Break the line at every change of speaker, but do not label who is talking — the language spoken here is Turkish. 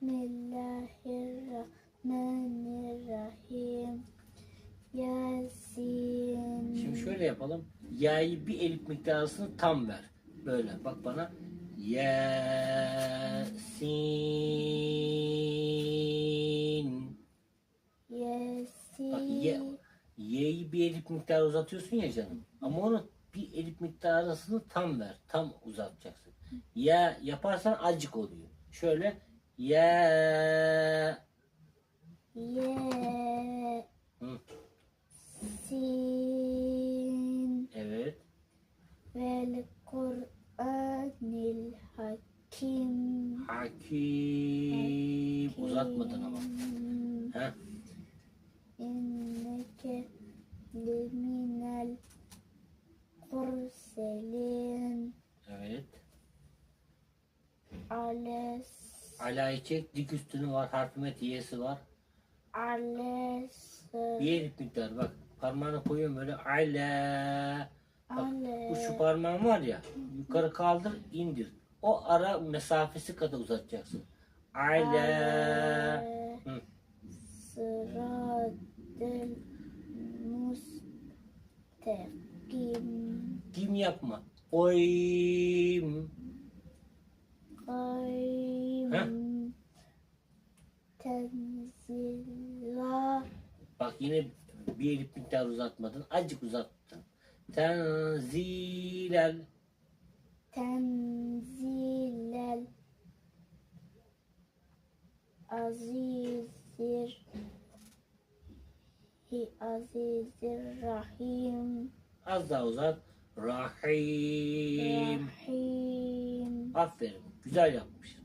Bismillahirrahmanirrahim. Yasin.
Şimdi şöyle yapalım. Ya'yı bir elif miktarısını tam ver. Böyle bak bana. Yasin.
Yasin.
Bak ye, Y'yi bir elif miktarı uzatıyorsun ya canım. Ama onu bir elif miktarısını tam ver. Tam uzatacaksın. Ya yaparsan acık oluyor. Şöyle ya
Yasin.
Hı. evet
Vel Kur'anil Hakim.
hakim uzatmadın ama.
Hakim.
Ha?
İnneke leminel kurselin
Evet.
ales
Ala'yı çek. Dik üstünü var. Harfi met y'si var.
ales
Bir elif miktarı bak. Parmağını koyuyorum böyle. Ala. Bak bu şu
ale
parmağın var ya. Yukarı kaldır indir. O ara mesafesi kadar uzatacaksın. Ala. Hı.
sıradel mustakim
Kim yapma. Oym.
Tenzila
Bak yine bir elif miktarı uzatmadın. Azıcık uzattın. Tenzilel.
tenzilel azizir hi azizir rahim
Az daha uzat. Rahim.
rahim
Aferin. Güzel yapmış.